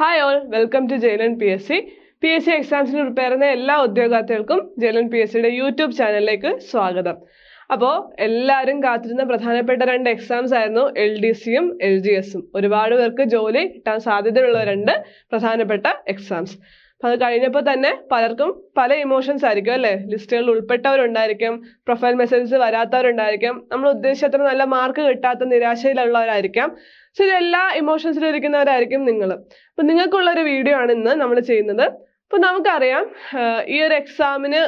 Hi all welcome to ജയിലൻ P S C P S C എക്സാംസിന് prepare ചെയ്യുന്ന എല്ലാ ഉദ്യോഗാർത്ഥികൾക്കും ജയിലൻ P S സിയുടെ YouTube ചാനലിലേക്ക് സ്വാഗതം. അപ്പോൾ എല്ലാവരും കാത്തിരുന്ന പ്രധാനപ്പെട്ട രണ്ട് എക്സാംസ് ആയിരുന്നു എൽ ഡി സിയും എൽ ജി എസും ഒരുപാട് പേർക്ക് ജോലി കിട്ടാൻ സാധ്യതയുള്ള രണ്ട് പ്രധാനപ്പെട്ട എക്സാംസ് അത് കഴിഞ്ഞപ്പോൾ തന്നെ പലർക്കും പല ഇമോഷൻസ് ആയിരിക്കും അല്ലേ? ലിസ്റ്റുകളിൽ ഉൾപ്പെട്ടവരുണ്ടായിരിക്കും പ്രൊഫൈൽ മെസ്സേജസ് വരാത്തവരുണ്ടായിരിക്കും നമ്മൾ ഉദ്ദേശിച്ചത്ര നല്ല മാർക്ക് കിട്ടാത്ത നിരാശയിലുള്ളവരായിരിക്കാം. സോ ഇതെല്ലാ ഇമോഷൻസിലും ഇരിക്കുന്നവരായിരിക്കും നിങ്ങൾ അപ്പം നിങ്ങൾക്കുള്ള ഒരു വീഡിയോ ആണ് ഇന്ന് നമ്മൾ ചെയ്യുന്നത്. അപ്പം നമുക്കറിയാം ഈ ഒരു എക്സാമിന്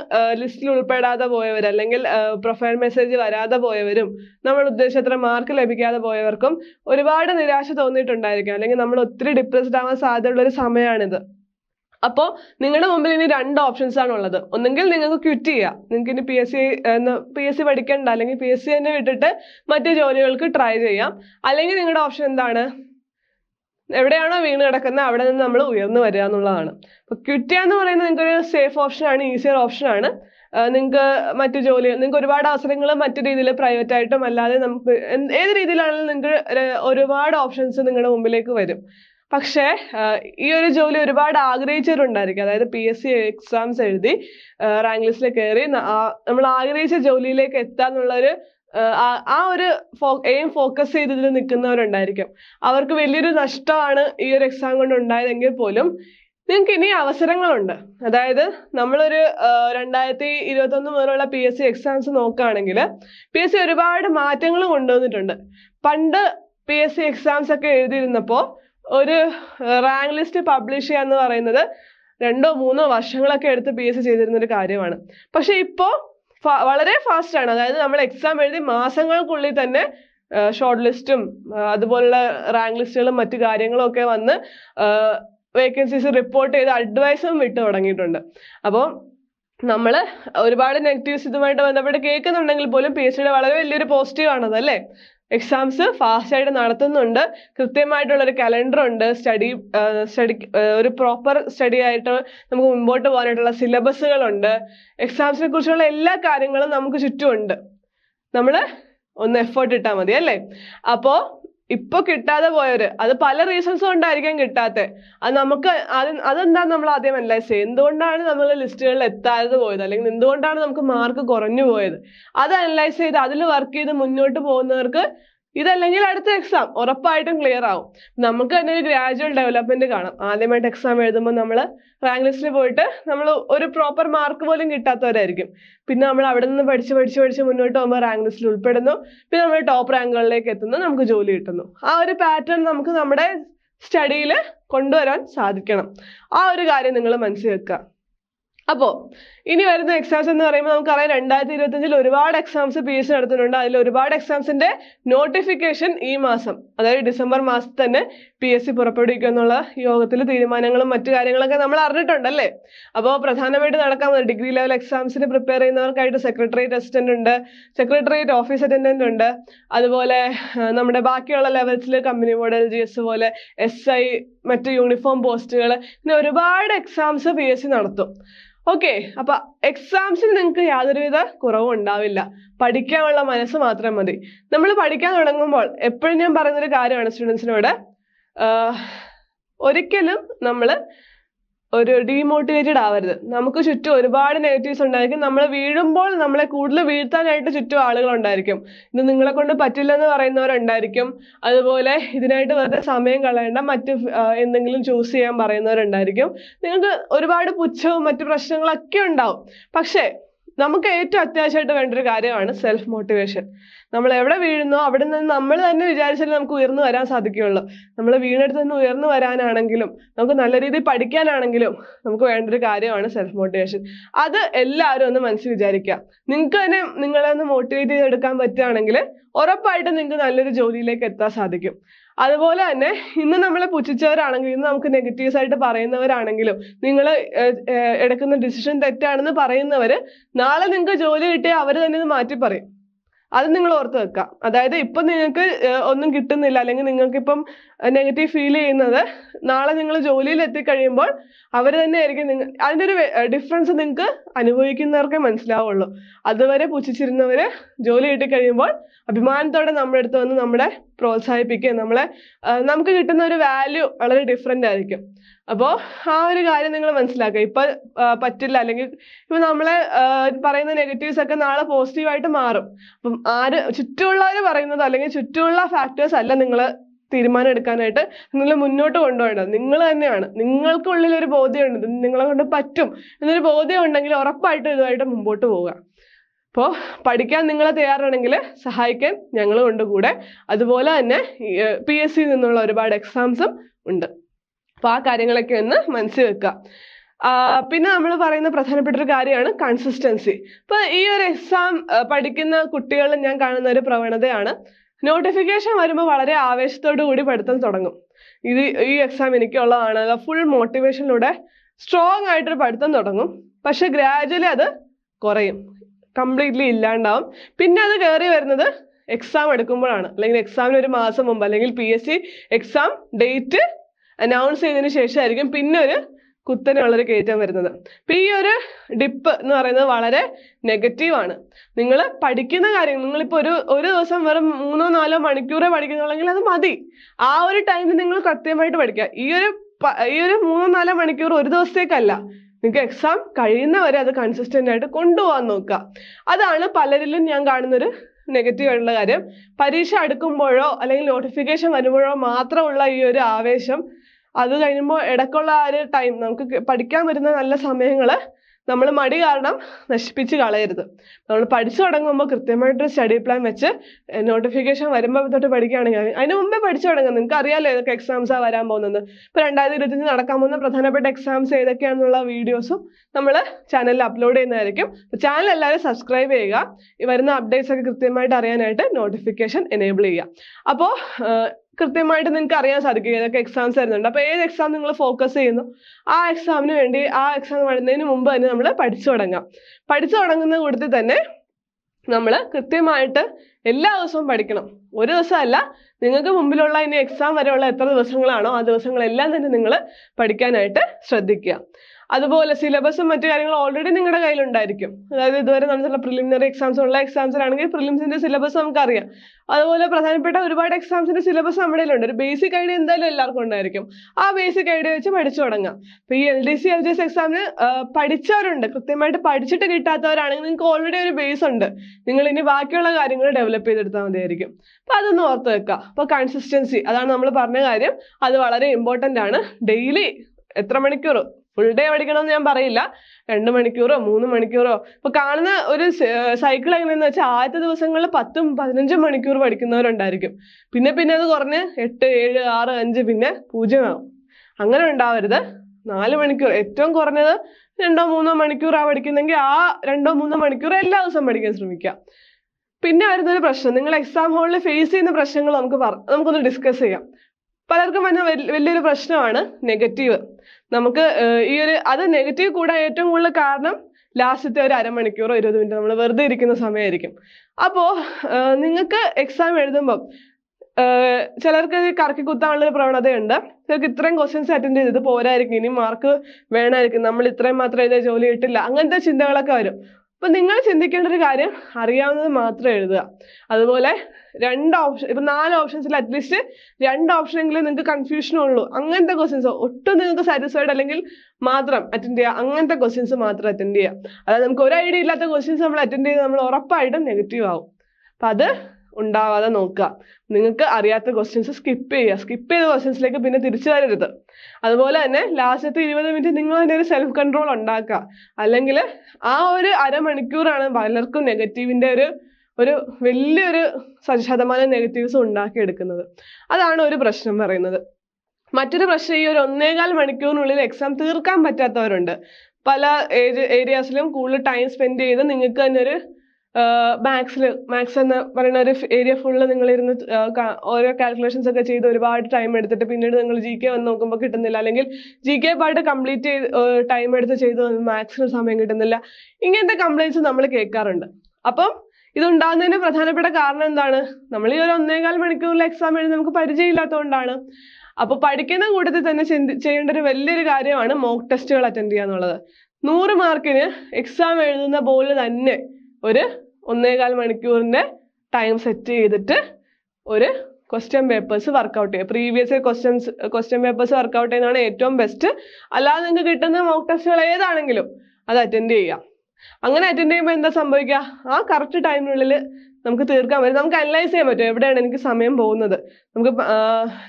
ലിസ്റ്റിൽ ഉൾപ്പെടാതെ പോയവർ അല്ലെങ്കിൽ പ്രൊഫൈൽ മെസ്സേജ് വരാതെ പോയവരും നമ്മൾ ഉദ്ദേശിച്ചത്ര മാർക്ക് ലഭിക്കാതെ പോയവർക്കും ഒരുപാട് നിരാശ തോന്നിയിട്ടുണ്ടായിരിക്കാം. അല്ലെങ്കിൽ നമ്മൾ ഒത്തിരി ഡിപ്രസ്ഡ് ആവാൻ സാധ്യതയുള്ള ഒരു സമയമാണിത്. അപ്പോൾ നിങ്ങളുടെ മുമ്പിൽ ഇനി രണ്ട് ഓപ്ഷൻസ് ആണ് ഉള്ളത്. ഒന്നുകിൽ നിങ്ങൾക്ക് ക്വിറ്റ് ചെയ്യാം. നിങ്ങൾക്ക് ഇനി P S C P S C പഠിക്കണ്ട. അല്ലെങ്കിൽ പി എസ് സി തന്നെ വിട്ടിട്ട് മറ്റു ജോലികൾക്ക് ട്രൈ ചെയ്യാം. അല്ലെങ്കിൽ നിങ്ങളുടെ ഓപ്ഷൻ എന്താണ്? എവിടെയാണോ വീണ് കിടക്കുന്നത് അവിടെ നിന്ന് നമ്മൾ ഉയർന്നു വരിക എന്നുള്ളതാണ്. അപ്പോൾ ക്വിറ്റ് എന്ന് പറയുന്നത് നിങ്ങൾക്ക് ഒരു സേഫ് ഓപ്ഷനാണ് ഈസിയർ ഓപ്ഷനാണ് നിങ്ങൾക്ക് മറ്റു ജോലി നിങ്ങൾക്ക് ഒരുപാട് അവസരങ്ങൾ മറ്റു രീതിയിൽ പ്രൈവറ്റ് ആയിട്ടും അല്ലാതെ നമുക്ക് ഏത് രീതിയിലാണെങ്കിലും നിങ്ങൾക്ക് ഒരു- ഒരുപാട് ഓപ്ഷൻസ് നിങ്ങളുടെ മുമ്പിലേക്ക് വരും. പക്ഷേ ഈ ഒരു ജോലി ഒരുപാട് ആഗ്രഹിച്ചവരുണ്ടായിരിക്കും. അതായത് പി എസ് സി എക്സാംസ് എഴുതി റാങ്ക് ലിസ്റ്റിൽ കയറി നമ്മൾ ആഗ്രഹിച്ച ജോലിയിലേക്ക് എത്താന്നുള്ളൊരു ആ- ഒരു എയിം ഫോക്കസ് ചെയ്ത് ഇതിൽ നിൽക്കുന്നവരുണ്ടായിരിക്കും. അവർക്ക് വലിയൊരു നഷ്ടമാണ് ഈ ഒരു എക്സാം കൊണ്ട് ഉണ്ടായതെങ്കിൽ പോലും നിങ്ങൾക്ക് ഇനി അവസരങ്ങളുണ്ട്. അതായത് നമ്മളൊരു രണ്ടായിരത്തി ഇരുപത്തൊന്ന് മുതലുള്ള പി എസ് സി എക്സാംസ് നോക്കുകയാണെങ്കിൽ പി എസ് സി ഒരുപാട് മാറ്റങ്ങൾ കൊണ്ടുവന്നിട്ടുണ്ട്. പണ്ട് പി എസ് സി എക്സാംസ് ഒക്കെ എഴുതിയിരുന്നപ്പോൾ ഒരു റാങ്ക് ലിസ്റ്റ് പബ്ലിഷ് ചെയ്യുക എന്ന് പറയുന്നത് രണ്ടോ മൂന്നോ വർഷങ്ങളൊക്കെ എടുത്ത് പി എസ് സി ചെയ്തിരുന്ന ഒരു കാര്യമാണ്. പക്ഷെ ഇപ്പോൾ വളരെ ഫാസ്റ്റ് ആണ്. അതായത് നമ്മൾ എക്സാം എഴുതി മാസങ്ങൾക്കുള്ളിൽ തന്നെ ഷോർട്ട് ലിസ്റ്റും അതുപോലുള്ള റാങ്ക് ലിസ്റ്റുകളും മറ്റു കാര്യങ്ങളും ഒക്കെ വന്ന് വേക്കൻസീസ് റിപ്പോർട്ട് ചെയ്ത് അഡ്വൈസും വിട്ട് തുടങ്ങിയിട്ടുണ്ട്. അപ്പോൾ നമ്മൾ ഒരുപാട് നെഗറ്റീവ്സ് ഇതുമായിട്ട് ബന്ധപ്പെട്ട് കേൾക്കുന്നുണ്ടെങ്കിൽ പോലും പി എസ് സിയുടെ വളരെ വലിയൊരു പോസിറ്റീവ് ആണത് അല്ലേ എക്സാംസ് ഫാസ്റ്റ് ആയിട്ട് നടത്തുന്നുണ്ട്. കൃത്യമായിട്ടുള്ള ഒരു കലണ്ടർ ഉണ്ട് സ്റ്റഡി സ്റ്റഡി ഒരു പ്രോപ്പർ സ്റ്റഡി ആയിട്ട് നമുക്ക് മുമ്പോട്ട് പോകാനായിട്ടുള്ള സിലബസുകളുണ്ട് എക്സാംസിനെ കുറിച്ചുള്ള എല്ലാ കാര്യങ്ങളും നമുക്ക് ചുറ്റുമുണ്ട്. നമ്മൾ ഒന്ന് എഫേർട്ട് ഇട്ടാൽ മതി അല്ലേ? അപ്പോൾ ഇപ്പൊ കിട്ടാതെ പോയവര്. അത് പല റീസൺസ് കൊണ്ടായിരിക്കാം കിട്ടാത്തെ. അത് നമുക്ക് അത് അതെന്താ നമ്മൾ ആദ്യം അനലൈസ് ചെയ്യുക? എന്തുകൊണ്ടാണ് നമ്മൾ ലിസ്റ്റുകളിൽ എത്താതെ പോയത്? അല്ലെങ്കിൽ എന്തുകൊണ്ടാണ് നമുക്ക് മാർക്ക് കുറഞ്ഞു പോയത്? അത് അനലൈസ് ചെയ്ത് അതിൽ വർക്ക് ചെയ്ത് മുന്നോട്ട് പോകുന്നവർക്ക് ഇതല്ലെങ്കിൽ അടുത്ത എക്സാം ഉറപ്പായിട്ടും ക്ലിയർ ആവും. നമുക്ക് തന്നെ ഒരു ഗ്രാജുവൽ ഡെവലപ്മെന്റ് കാണാം. ആദ്യമായിട്ട് എക്സാം എഴുതുമ്പോൾ നമ്മൾ റാങ്ക് ലിസ്റ്റിൽ പോയിട്ട് നമ്മൾ ഒരു പ്രോപ്പർ മാർക്ക് പോലും കിട്ടാത്തവരായിരിക്കും. പിന്നെ നമ്മൾ അവിടെ നിന്ന് പഠിച്ച് പഠിച്ച് പഠിച്ച് മുന്നോട്ട് പോകുമ്പോൾ റാങ്ക് ലിസ്റ്റിൽ ഉൾപ്പെടുന്നു. പിന്നെ നമ്മൾ ടോപ്പ് റാങ്കുകളിലേക്ക് എത്തുന്നു നമുക്ക് ജോലി കിട്ടുന്നു. ആ ഒരു പാറ്റേൺ നമുക്ക് നമ്മുടെ സ്റ്റഡിയിൽ കൊണ്ടുവരാൻ സാധിക്കണം. ആ ഒരു കാര്യം നിങ്ങൾ മനസ്സിൽ വെക്കുക. അപ്പോൾ ഇനി വരുന്ന എക്സാംസ് എന്ന് പറയുമ്പോൾ നമുക്കറിയാം രണ്ടായിരത്തി ഇരുപത്തഞ്ചിൽ ഒരുപാട് എക്സാംസ് പി എസ് നടത്തുന്നുണ്ട്. അതിൽ ഒരുപാട് എക്സാംസിന്റെ നോട്ടിഫിക്കേഷൻ ഈ മാസം അതായത് ഡിസംബർ മാസത്തിൽ തന്നെ പി എസ് സി പുറപ്പെടുവിക്കും എന്നുള്ള യോഗത്തിൽ തീരുമാനങ്ങളും മറ്റു കാര്യങ്ങളൊക്കെ നമ്മൾ അറിഞ്ഞിട്ടുണ്ടല്ലേ? അപ്പോൾ പ്രധാനമായിട്ട് നടക്കാൻ പോകുന്ന ഡിഗ്രി ലെവൽ എക്സാംസിന് പ്രിപ്പയർ ചെയ്യുന്നവർക്കായിട്ട് സെക്രട്ടറിയേറ്റ് അസിസ്റ്റന്റ് ഉണ്ട് സെക്രട്ടറിയേറ്റ് ഓഫീസ് അറ്റൻഡന്റ് ഉണ്ട്. അതുപോലെ നമ്മുടെ ബാക്കിയുള്ള ലെവൽസിൽ കമ്പനി മോഡൽ ജി എസ് പോലെ എസ് ഐ മറ്റ് യൂണിഫോം പോസ്റ്റുകൾ ഇങ്ങനെ ഒരുപാട് എക്സാംസ് പി എസ് സി നടത്തും. ഓക്കെ അപ്പൊ എക്സാംസിൽ നിങ്ങൾക്ക് യാതൊരുവിധ കുറവും ഉണ്ടാവില്ല. പഠിക്കാനുള്ള മനസ്സ് മാത്രം മതി. നമ്മൾ പഠിക്കാൻ തുടങ്ങുമ്പോൾ എപ്പോഴും ഞാൻ പറയുന്നൊരു കാര്യമാണ് സ്റ്റുഡൻസിനോട് ഒരിക്കലും നമ്മൾ ഒരു ഡീമോട്ടിവേറ്റഡ് ആവരുത്. നമുക്ക് ചുറ്റും ഒരുപാട് നെഗറ്റീവ്സ് ഉണ്ടായിരിക്കും. നമ്മൾ വീഴുമ്പോൾ നമ്മളെ കൂടുതൽ വീഴ്ത്താനായിട്ട് ചുറ്റും ആളുകൾ ഉണ്ടായിരിക്കും ഇത് നിങ്ങളെ കൊണ്ട് പറ്റില്ലെന്ന് പറയുന്നവരുണ്ടായിരിക്കും. അതുപോലെ ഇതിനായിട്ട് വെറുതെ സമയം കളയേണ്ട. മറ്റ് എന്തെങ്കിലും ചൂസ് ചെയ്യാൻ പറയുന്നവരുണ്ടായിരിക്കും. നിങ്ങൾക്ക് ഒരുപാട് പുച്ഛവും മറ്റു പ്രശ്നങ്ങളൊക്കെ ഉണ്ടാവും. പക്ഷേ നമുക്ക് ഏറ്റവും അത്യാവശ്യമായിട്ട് വേണ്ട ഒരു കാര്യമാണ് സെൽഫ് മോട്ടിവേഷൻ നമ്മൾ എവിടെ വീഴുന്നോ അവിടെ നിന്ന് നമ്മൾ തന്നെ വിചാരിച്ചാലേ നമുക്ക് ഉയർന്നു വരാൻ സാധിക്കുകയുള്ളൂ. നമ്മൾ വീണെടുത്ത് നിന്ന് ഉയർന്നു വരാനാണെങ്കിലും നമുക്ക് നല്ല രീതിയിൽ പഠിക്കാനാണെങ്കിലും നമുക്ക് വേണ്ട ഒരു കാര്യമാണ് സെൽഫ് മോട്ടിവേഷൻ അത് എല്ലാവരും ഒന്ന് മനസ്സിൽ വിചാരിക്കുക. നിങ്ങൾക്ക് തന്നെ നിങ്ങളെ ഒന്ന് മോട്ടിവേറ്റ് ചെയ്തെടുക്കാൻ പറ്റുകയാണെങ്കിൽ ഉറപ്പായിട്ടും നിങ്ങൾക്ക് നല്ലൊരു ജോലിയിലേക്ക് എത്താൻ സാധിക്കും. അതുപോലെ തന്നെ ഇന്ന് നമ്മളെ പുച്ഛിച്ചവരാണെങ്കിലും ഇന്ന് നമുക്ക് നെഗറ്റീവ്സ് ആയിട്ട് പറയുന്നവരാണെങ്കിലും നിങ്ങൾ എടുക്കുന്ന ഡിസിഷൻ തെറ്റാണെന്ന് പറയുന്നവർ നാളെ നിങ്ങൾക്ക് ജോലി കിട്ടിയാൽ അവർ തന്നെ ഇത് മാറ്റി പറയും. അത് നിങ്ങൾ ഓർത്ത് വെക്കുക അതായത് ഇപ്പൊ നിങ്ങൾക്ക് ഒന്നും കിട്ടുന്നില്ല അല്ലെങ്കിൽ നിങ്ങൾക്ക് ഇപ്പം നെഗറ്റീവ് ഫീൽ ചെയ്യുന്നത് നാളെ നിങ്ങൾ ജോലിയിൽ എത്തിക്കഴിയുമ്പോൾ അവർ തന്നെ ആയിരിക്കും നിങ്ങൾ അതിന്റെ ഒരു ഡിഫറൻസ് നിങ്ങൾക്ക് അനുഭവിക്കുന്നവർക്കേ മനസ്സിലാവുള്ളൂ. അതുവരെ പുച്ഛിച്ചിരുന്നവര് ജോലി കിട്ടി കഴിയുമ്പോൾ അഭിമാനത്തോടെ നമ്മുടെ അടുത്ത് വന്ന് നമ്മുടെ പ്രോത്സാഹിപ്പിക്കുകയും നമ്മളെ നമുക്ക് കിട്ടുന്ന ഒരു വാല്യൂ വളരെ ഡിഫറെന്റ് ആയിരിക്കും. അപ്പോൾ ആ ഒരു കാര്യം നിങ്ങൾ മനസ്സിലാക്കുക. ഇപ്പം പറ്റില്ല. അല്ലെങ്കിൽ ഇപ്പം നമ്മളെ പറയുന്ന നെഗറ്റീവ്സ് ഒക്കെ നാളെ പോസിറ്റീവായിട്ട് മാറും. അപ്പം ആര് ചുറ്റുമുള്ളവർ പറയുന്നത് അല്ലെങ്കിൽ ചുറ്റുമുള്ള ഫാക്ടേഴ്സ് അല്ല നിങ്ങൾ തീരുമാനം എടുക്കാനായിട്ട് നിങ്ങൾ മുന്നോട്ട് കൊണ്ടുപോകേണ്ടത്. നിങ്ങൾ തന്നെയാണ്. നിങ്ങൾക്കുള്ളിൽ ഒരു ബോധ്യമുണ്ട്. നിങ്ങളെ കൊണ്ട് പറ്റും എന്നൊരു ബോധ്യം ഉണ്ടെങ്കിൽ ഉറപ്പായിട്ടും ഇതുമായിട്ട് മുമ്പോട്ട് പോവുക. അപ്പോൾ പഠിക്കാൻ നിങ്ങൾ തയ്യാറാണെങ്കിൽ സഹായിക്കാൻ ഞങ്ങളും ഉണ്ട് കൂടെ. അതുപോലെ തന്നെ പി എസ് സിയിൽ നിന്നുള്ള ഒരുപാട് എക്സാംസും ഉണ്ട്. അപ്പോൾ ആ കാര്യങ്ങളൊക്കെ ഒന്ന് മനസ്സിൽ വെക്കുക പിന്നെ നമ്മൾ പറയുന്ന പ്രധാനപ്പെട്ട ഒരു കാര്യമാണ് കൺസിസ്റ്റൻസി അപ്പോൾ ഈ ഒരു എക്സാം പഠിക്കുന്ന കുട്ടികളിൽ ഞാൻ കാണുന്ന ഒരു പ്രവണതയാണ് നോട്ടിഫിക്കേഷൻ വരുമ്പോൾ വളരെ ആവേശത്തോടു കൂടി പഠിത്തം തുടങ്ങും. ഇത് ഈ എക്സാം എനിക്കുള്ളതാണ്. ഫുൾ മോട്ടിവേഷനിലൂടെ സ്ട്രോങ് ആയിട്ടൊരു പഠിത്തം തുടങ്ങും. പക്ഷെ ഗ്രാജുവലി അത് കുറയും. കംപ്ലീറ്റ്ലി ഇല്ലാണ്ടാവും. പിന്നെ അത് കയറി വരുന്നത് എക്സാം എടുക്കുമ്പോഴാണ്. അല്ലെങ്കിൽ എക്സാമിന് ഒരു മാസം മുമ്പ് അല്ലെങ്കിൽ P S C exam date announce ചെയ്തതിന് ശേഷമായിരിക്കും പിന്നെ ഒരു കുത്തനുള്ളൊരു കയറ്റം വരുന്നത്. അപ്പം ഈ ഒരു ഡിപ്പ് എന്ന് പറയുന്നത് വളരെ നെഗറ്റീവാണ് നിങ്ങൾ പഠിക്കുന്ന കാര്യം നിങ്ങളിപ്പോൾ ഒരു ഒരു ദിവസം വെറും മൂന്നോ നാലോ മണിക്കൂറേ പഠിക്കുന്നുള്ളെങ്കിൽ അത് മതി. ആ ഒരു ടൈമിൽ നിങ്ങൾ കൃത്യമായിട്ട് പഠിക്കുക. ഈ ഒരു ഈ ഒരു മൂന്നോ നാലോ മണിക്കൂർ ഒരു ദിവസത്തേക്കല്ല. നിങ്ങൾക്ക് എക്സാം കഴിയുന്നവരെ അത് കൺസിസ്റ്റന്റ് ആയിട്ട് കൊണ്ടുപോകാൻ നോക്കുക. അതാണ് പലരിലും ഞാൻ കാണുന്നൊരു നെഗറ്റീവ് ആയിട്ടുള്ള കാര്യം. പരീക്ഷ അടുക്കുമ്പോഴോ അല്ലെങ്കിൽ നോട്ടിഫിക്കേഷൻ വരുമ്പോഴോ മാത്രമുള്ള ഈ ഒരു ആവേശം. അത് കഴിയുമ്പോൾ ഇടയ്ക്കുള്ള ആ ഒരു ടൈം നമുക്ക് പഠിക്കാൻ വരുന്ന നല്ല സമയങ്ങൾ നമ്മൾ മടി കാരണം നശിപ്പിച്ച് കളയരുത്. നമ്മൾ പഠിച്ചു തുടങ്ങുമ്പോൾ കൃത്യമായിട്ട് സ്റ്റഡി പ്ലാൻ വെച്ച് നോട്ടിഫിക്കേഷൻ വരുമ്പോൾ തൊട്ട് പഠിക്കുകയാണെങ്കിൽ അതിന് മുമ്പേ പഠിച്ചു തുടങ്ങും. നിങ്ങൾക്ക് അറിയാലോ ഏതൊക്കെ എക്സാംസാണ് വരാൻ പോകുന്നത്. ഇപ്പോൾ രണ്ടായിരത്തി ഇരുപത്തഞ്ച് നടക്കാൻ പോകുന്ന പ്രധാനപ്പെട്ട എക്സാംസ് ഏതൊക്കെയാണെന്നുള്ള വീഡിയോസും നമ്മൾ ചാനലിൽ അപ്ലോഡ് ചെയ്യുന്നതായിരിക്കും. ചാനൽ എല്ലാവരും സബ്സ്ക്രൈബ് ചെയ്യുക. വരുന്ന അപ്ഡേറ്റ്സ് ഒക്കെ കൃത്യമായിട്ട് അറിയാനായിട്ട് നോട്ടിഫിക്കേഷൻ എനേബിൾ ചെയ്യുക. അപ്പോൾ കൃത്യമായിട്ട് നിങ്ങൾക്ക് അറിയാൻ സാധിക്കും ഏതൊക്കെ എക്സാംസ് വരുന്നുണ്ട്. അപ്പോൾ ഏത് എക്സാം നിങ്ങൾ ഫോക്കസ് ചെയ്യുന്നു? ആ എക്സാമിന് വേണ്ടി ആ എക്സാം വരുന്നതിന് മുമ്പ് തന്നെ നമ്മൾ പഠിച്ചു തുടങ്ങാം. പഠിച്ചു തുടങ്ങുന്ന കൂട്ടത്തിൽ തന്നെ നമ്മൾ കൃത്യമായിട്ട് എല്ലാ ദിവസവും പഠിക്കണം. ഒരു ദിവസമല്ല നിങ്ങൾക്ക് മുമ്പിലുള്ള ഇനി എക്സാം വരെയുള്ള എത്ര ദിവസങ്ങളാണോ ആ ദിവസങ്ങളെല്ലാം തന്നെ നിങ്ങൾ പഠിക്കാനായിട്ട് ശ്രദ്ധിക്കുക. അതുപോലെ സിലബസും മറ്റു കാര്യങ്ങളും ഓൾറെഡി നിങ്ങളുടെ കയ്യിലുണ്ടായിരിക്കും. അതായത് ഇതുവരെ നടന്നിട്ടുള്ള പ്രിലിമിനറി എക്സാംസ് ഉള്ള എക്സാംസിലാണെങ്കിൽ പ്രിലിംസിന്റെ സിലബസ് നമുക്കറിയാം. അതുപോലെ പ്രധാനപ്പെട്ട ഒരുപാട് എക്സാംസിന്റെ സിലബസ് നമ്മുടെ കയ്യിലുണ്ട് ഒരു ബേസിക് ഐഡിയ എന്തായാലും എല്ലാവർക്കും ഉണ്ടായിരിക്കും. ആ ബേസിക് ഐഡിയ വെച്ച് പഠിച്ചു തുടങ്ങാം. ഇപ്പൊ ഈ L D C L G S എക്സാമിന് പഠിച്ചവരുണ്ട്. കൃത്യമായിട്ട് പഠിച്ചിട്ട് കിട്ടാത്തവരാണെങ്കിൽ നിങ്ങൾക്ക് ഓൾറെഡി ഒരു ബേസ് ഉണ്ട്. നിങ്ങൾ ഇനി ബാക്കിയുള്ള കാര്യങ്ങൾ ഡെവലപ്പ് ചെയ്തെടുത്താൽ മതിയായിരിക്കും. അപ്പൊ അതൊന്ന് ഓർത്ത് വെക്കുക അപ്പൊ കൺസിസ്റ്റൻസി അതാണ് നമ്മൾ പറഞ്ഞ കാര്യം. അത് വളരെ ഇമ്പോർട്ടന്റ് ആണ്. ഡെയിലി എത്ര മണിക്കൂർ ഫുൾ ഡേ പഠിക്കണമെന്ന് ഞാൻ പറയില്ല. രണ്ട് മണിക്കൂറോ മൂന്ന് മണിക്കൂറോ. ഇപ്പൊ കാണുന്ന ഒരു സൈക്കിൾ എങ്ങനെയാന്ന് വെച്ചാൽ ആദ്യത്തെ ദിവസങ്ങളിൽ പത്തും പതിനഞ്ചും മണിക്കൂർ പഠിക്കുന്നവരുണ്ടായിരിക്കും. പിന്നെ പിന്നെ അത് കുറഞ്ഞ് എട്ട് ഏഴ് ആറ് അഞ്ച് പിന്നെ പൂജ്യമാകും അങ്ങനെ ഉണ്ടാവരുത്. നാല് മണിക്കൂർ ഏറ്റവും കുറഞ്ഞത് രണ്ടോ മൂന്നോ മണിക്കൂറാണ് പഠിക്കുന്നെങ്കിൽ ആ രണ്ടോ മൂന്നോ മണിക്കൂർ എല്ലാ ദിവസവും പഠിക്കാൻ ശ്രമിക്കുക പിന്നെ വരുന്നൊരു പ്രശ്നം. നിങ്ങൾ എക്സാം ഹാളിൽ ഫേസ് ചെയ്യുന്ന പ്രശ്നങ്ങൾ നമുക്ക് നമുക്കൊന്ന് ഡിസ്കസ് ചെയ്യാം. പലർക്കും വന്ന വലി- വലിയൊരു പ്രശ്നമാണ് നെഗറ്റീവ്. നമുക്ക് ഈ ഒരു അത് നെഗറ്റീവ് കൂടാൻ ഏറ്റവും കൂടുതൽ കാരണം ലാസ്റ്റത്തെ ഒരു അരമണിക്കൂറോ ഇരുപത് മിനിറ്റ് നമ്മൾ വെറുതെ ഇരിക്കുന്ന സമയമായിരിക്കും. അപ്പോൾ നിങ്ങൾക്ക് എക്സാം എഴുതുമ്പോൾ ചിലർക്ക് കറക്കി കുത്താനുള്ള ഒരു പ്രവണതയുണ്ട്. ചിലർക്ക് ഇത്രയും ക്വസ്റ്റ്യൻസ് അറ്റൻഡ് ചെയ്തത് പോരായിരിക്കും ഇനി മാർക്ക് വേണമായിരിക്കും. നമ്മൾ ഇത്രയും മാത്രം എഴുതിയ ജോലി കിട്ടില്ല. അങ്ങനത്തെ ചിന്തകളൊക്കെ വരും. അപ്പൊ നിങ്ങൾ ചിന്തിക്കേണ്ട ഒരു കാര്യം അറിയാവുന്നത് മാത്രം എഴുതുക. അതുപോലെ രണ്ട് ഓപ്ഷൻ ഇപ്പൊ നാല് ഓപ്ഷൻസിൽ അറ്റ്ലീസ്റ്റ് രണ്ട് ഓപ്ഷനെങ്കിലും നിങ്ങൾക്ക് കൺഫ്യൂഷൻ ഉള്ളൂ. അങ്ങനത്തെ ക്വസ്റ്റ്യൻസ് ഒട്ടും നിങ്ങൾക്ക് സാറ്റിസ്ഫൈഡ് അല്ലെങ്കിൽ മാത്രം അറ്റൻഡ് ചെയ്യുക അങ്ങനത്തെ ക്വസ്റ്റ്യൻസ് മാത്രം അറ്റൻഡ് ചെയ്യുക അതായത് നമുക്ക് ഒരു ഐഡിയ ഇല്ലാത്ത ക്വസ്റ്റ്യൻസ് നമ്മൾ അറ്റൻഡ് ചെയ്ത് നമ്മൾ ഉറപ്പായിട്ടും നെഗറ്റീവ് ആവും. അപ്പൊ അത് ഉണ്ടാവാതെ നോക്കുക. നിങ്ങൾക്ക് അറിയാത്ത ക്വസ്റ്റ്യൻസ് സ്കിപ്പ് ചെയ്യുക. സ്കിപ്പ് ചെയ്ത ക്വസ്റ്റ്യൻസിലേക്ക് പിന്നെ തിരിച്ചു വരരുത്. അതുപോലെ തന്നെ ലാസ്റ്റത്തെ ഇരുപത് മിനിറ്റ് നിങ്ങൾ തന്നെ ഒരു സെൽഫ് കൺട്രോൾ ഉണ്ടാക്കുക. അല്ലെങ്കിൽ ആ ഒരു അരമണിക്കൂറാണ് പലർക്കും നെഗറ്റീവിന്റെ ഒരു ഒരു വലിയൊരു ശത- ശതമാനം നെഗറ്റീവ്സ് ഉണ്ടാക്കിയെടുക്കുന്നത് അതാണ് ഒരു പ്രശ്നം പറയുന്നത്. മറ്റൊരു പ്രശ്നം ഈ ഒരു ഒന്നേകാൽ മണിക്കൂറിനുള്ളിൽ എക്സാം തീർക്കാൻ പറ്റാത്തവരുണ്ട്. പല ഏരിയാസിലും കൂടുതൽ ടൈം സ്പെൻഡ് ചെയ്ത് നിങ്ങൾക്ക് തന്നെ ഒരു മാത്സിൽ മാത്സ് എന്ന് പറയുന്ന ഒരു ഏരിയ ഫുള്ള് ക- ഓരോ കാൽക്കുലേഷൻസ് ഒക്കെ ചെയ്ത് ഒരുപാട് ടൈം എടുത്തിട്ട് പിന്നീട് നിങ്ങൾ ജി കെ വന്ന് നോക്കുമ്പോൾ കിട്ടുന്നില്ല. അല്ലെങ്കിൽ ജി കെ പാട്ട് കംപ്ലീറ്റ് ചെയ്ത് ടൈം എടുത്ത് ചെയ്ത് മാത്സിന് സമയം കിട്ടുന്നില്ല. ഇങ്ങനത്തെ കംപ്ലൈന്റ്സ് നമ്മൾ കേൾക്കാറുണ്ട്. അപ്പം ഇതുണ്ടാകുന്നതിന് പ്രധാനപ്പെട്ട കാരണം എന്താണ്? നമ്മൾ ഈ ഒരു ഒന്നേകാൽ മണിക്കൂറിലെ എക്സാം എഴുതി നമുക്ക് പരിചയമില്ലാത്തതുകൊണ്ടാണ്. അപ്പോൾ പഠിക്കുന്ന കൂട്ടത്തിൽ തന്നെ ചിന്തി ചെയ്യേണ്ട ഒരു വലിയൊരു കാര്യമാണ് മോക്ക് ടെസ്റ്റുകൾ അറ്റൻഡ് ചെയ്യുക എന്നുള്ളത്. നൂറ് മാർക്കിന് എക്സാം എഴുതുന്ന പോലെ തന്നെ ഒരു ഒന്നേകാൽ മണിക്കൂറിന്റെ ടൈം സെറ്റ് ചെയ്തിട്ട് ഒരു ക്വസ്റ്റ്യൻ പേപ്പേഴ്സ് വർക്കൗട്ട് ചെയ്യുക. Previous questions question papers workout ചെയ്യുന്നതാണ് ഏറ്റവും ബെസ്റ്റ് അല്ലാതെ നിങ്ങൾക്ക് കിട്ടുന്ന മോക്ക് ടെസ്റ്റുകൾ ഏതാണെങ്കിലും അത് അറ്റൻഡ് ചെയ്യാം അങ്ങനെ അറ്റൻഡ് ചെയ്യുമ്പോൾ എന്താ സംഭവിക്കുക? ആ കറക്റ്റ് ടൈമിനുള്ളിൽ നമുക്ക് തീർക്കാൻ പറ്റും. നമുക്ക് അനലൈസ് ചെയ്യാൻ പറ്റും. എവിടെയാണ് എനിക്ക് സമയം പോകുന്നത്? നമുക്ക്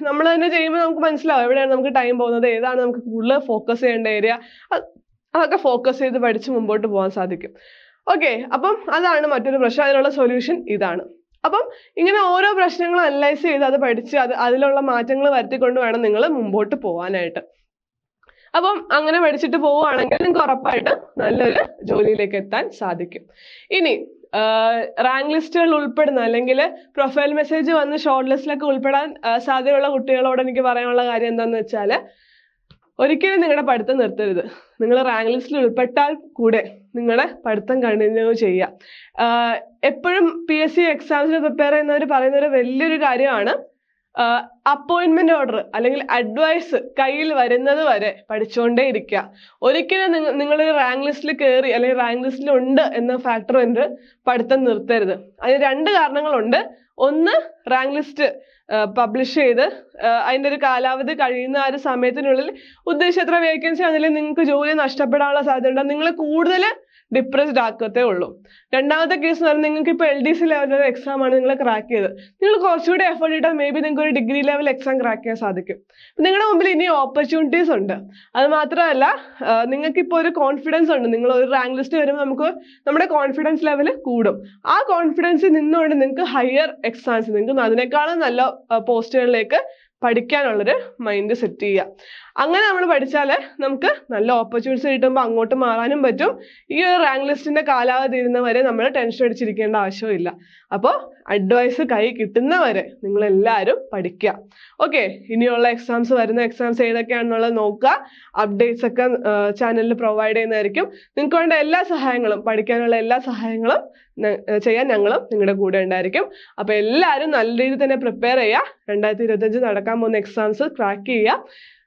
നമ്മൾ തന്നെ ചെയ്യുമ്പോൾ നമുക്ക് മനസ്സിലാവും എവിടെയാണ് നമുക്ക് ടൈം പോകുന്നത് ഏതാണ് നമുക്ക് കൂടുതൽ ഫോക്കസ് ചെയ്യേണ്ട ഏരിയ അതൊക്കെ ഫോക്കസ് ചെയ്ത് പഠിച്ച് മുമ്പോട്ട് പോകാൻ സാധിക്കും. ഓക്കെ അപ്പം അതാണ് മറ്റൊരു പ്രശ്നം. അതിനുള്ള സൊല്യൂഷൻ ഇതാണ്. അപ്പം ഇങ്ങനെ ഓരോ പ്രശ്നങ്ങളും അനലൈസ് ചെയ്ത് അത് പഠിച്ച് അത് അതിലുള്ള മാറ്റങ്ങൾ വരുത്തിക്കൊണ്ട് വേണം നിങ്ങൾ മുമ്പോട്ട് പോകാനായിട്ട് അപ്പം അങ്ങനെ പഠിച്ചിട്ട് പോവുകയാണെങ്കിൽ നിങ്ങൾക്ക് ഉറപ്പായിട്ട് നല്ലൊരു ജോലിയിലേക്ക് എത്താൻ സാധിക്കും. ഇനി റാങ്ക് ലിസ്റ്റുകൾ ഉൾപ്പെടുന്ന അല്ലെങ്കിൽ പ്രൊഫൈൽ മെസ്സേജ് വന്ന് ഷോർട്ട് ലിസ്റ്റിലൊക്കെ ഉൾപ്പെടാൻ സാധ്യതയുള്ള കുട്ടികളോട് എനിക്ക് പറയാനുള്ള കാര്യം എന്താണെന്ന് വെച്ചാൽ ഒരിക്കലും നിങ്ങളുടെ പഠിത്തം നിർത്തരുത്. നിങ്ങൾ റാങ്ക് ലിസ്റ്റിൽ ഉൾപ്പെട്ടാൽ കൂടെ നിങ്ങളുടെ പഠിത്തം കണ്ടിന്യൂ ചെയ്യുക എപ്പോഴും പി എസ് സി എക്സാംസിന് പ്രിപ്പയർ ചെയ്യുന്നവർ പറയുന്ന ഒരു വലിയൊരു കാര്യമാണ് അപ്പോയിന്റ്മെന്റ് ഓർഡർ അല്ലെങ്കിൽ അഡ്വൈസ് കയ്യിൽ വരുന്നത് വരെ പഠിച്ചുകൊണ്ടേ ഇരിക്കുക ഒരിക്കലും നിങ്ങൾ നിങ്ങളൊരു റാങ്ക് ലിസ്റ്റിൽ കയറി അല്ലെങ്കിൽ റാങ്ക് ലിസ്റ്റിൽ ഉണ്ട് എന്ന ഫാക്ടർ കൊണ്ട് പഠിത്തം നിർത്തരുത്. അതിന് രണ്ട് കാരണങ്ങളുണ്ട്. ഒന്ന് റാങ്ക് ലിസ്റ്റ് പബ്ലിഷ് ചെയ്ത് അതിന്റെ ഒരു കാലാവധി കഴിയുന്ന ആ ഒരു സമയത്തിനുള്ളിൽ ഉദ്ദേശിച്ച എത്ര വേക്കൻസി ആണെങ്കിലും നിങ്ങൾക്ക് ജോലി നഷ്ടപ്പെടാനുള്ള സാധ്യത നിങ്ങൾ കൂടുതൽ ഡിപ്രസ്ഡ് ആക്കത്തേ ഉള്ളൂ. രണ്ടാമത്തെ കേസ് എന്ന് പറഞ്ഞാൽ നിങ്ങൾക്ക് ഇപ്പോൾ എൽ ഡി സി ലെവലിൽ എക്സാം ആണ് നിങ്ങൾ ക്രാക്ക് ചെയ്തത്. നിങ്ങൾ കുറച്ചുകൂടി എഫേർട്ട് ഇട്ടാൽ മേ ബി നിങ്ങൾക്ക് ഒരു ഡിഗ്രി ലെവൽ എക്സാം ക്രാക്ക് ചെയ്യാൻ സാധിക്കും. നിങ്ങളുടെ മുമ്പിൽ ഇനി ഓപ്പർച്യൂണിറ്റീസ് ഉണ്ട്. അത് മാത്രമല്ല നിങ്ങൾക്ക് ഇപ്പോൾ ഒരു കോൺഫിഡൻസ് ഉണ്ട്. നിങ്ങൾ ഒരു റാങ്ക് ലിസ്റ്റ് വരുമ്പോൾ നമുക്ക് നമ്മുടെ കോൺഫിഡൻസ് ലെവൽ കൂടും. ആ കോൺഫിഡൻസിൽ നിന്നുകൊണ്ട് നിങ്ങൾക്ക് ഹയർ എക്സാംസ് നിങ്ങൾക്ക് അതിനേക്കാളും നല്ല പോസ്റ്റുകളിലേക്ക് പഠിക്കാനുള്ളൊരു മൈൻഡ് സെറ്റ് ചെയ്യുക. അങ്ങനെ നമ്മൾ പഠിച്ചാൽ നമുക്ക് നല്ല ഓപ്പർച്യൂണിറ്റീസ് കിട്ടുമ്പോൾ അങ്ങോട്ട് മാറാനും പറ്റും. ഈ ഒരു റാങ്ക് ലിസ്റ്റിന്റെ കാലാവധി ഇരുന്നവരെ നമ്മൾ ടെൻഷൻ അടിച്ചിരിക്കേണ്ട ആവശ്യമില്ല. അപ്പോൾ അഡ്വൈസ് കൈ കിട്ടുന്നവരെ നിങ്ങൾ എല്ലാവരും പഠിക്കുക ഓക്കെ ഇനിയുള്ള എക്സാംസ് വരുന്ന എക്സാംസ് ഏതൊക്കെയാണെന്നുള്ളത് നോക്കുക. അപ്ഡേറ്റ്സ് ഒക്കെ ചാനലിൽ പ്രൊവൈഡ് ചെയ്യുന്നതായിരിക്കും. നിങ്ങൾക്ക് വേണ്ട എല്ലാ സഹായങ്ങളും പഠിക്കാനുള്ള എല്ലാ സഹായങ്ങളും ചെയ്യാൻ ഞങ്ങളും നിങ്ങളുടെ കൂടെ ഉണ്ടായിരിക്കും. അപ്പോൾ എല്ലാവരും നല്ല രീതിയിൽ തന്നെ പ്രിപ്പയർ ചെയ്യുക. രണ്ടായിരത്തി ഇരുപത്തഞ്ച് നടക്കാൻ പോകുന്ന എക്സാംസ് ക്രാക്ക് ചെയ്യുക.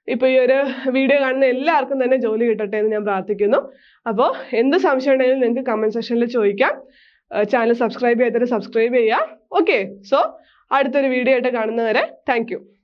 ഇപ്പോൾ ഈ ഒരു വീഡിയോ കാണുന്ന എല്ലാവർക്കും തന്നെ ജോലി കിട്ടട്ടെ എന്ന് ഞാൻ പ്രാർത്ഥിക്കുന്നു. അപ്പോൾ എന്ത് സംശയം ഉണ്ടെങ്കിലും നിങ്ങൾക്ക് കമന്റ് സെക്ഷനിൽ ചോദിക്കാം. ചാനൽ സബ്സ്ക്രൈബ് ചെയ്തിട്ട് സബ്സ്ക്രൈബ് ചെയ്യുക ഓക്കെ സോ അടുത്തൊരു വീഡിയോ ആയിട്ട് കാണുന്നവരെ താങ്ക്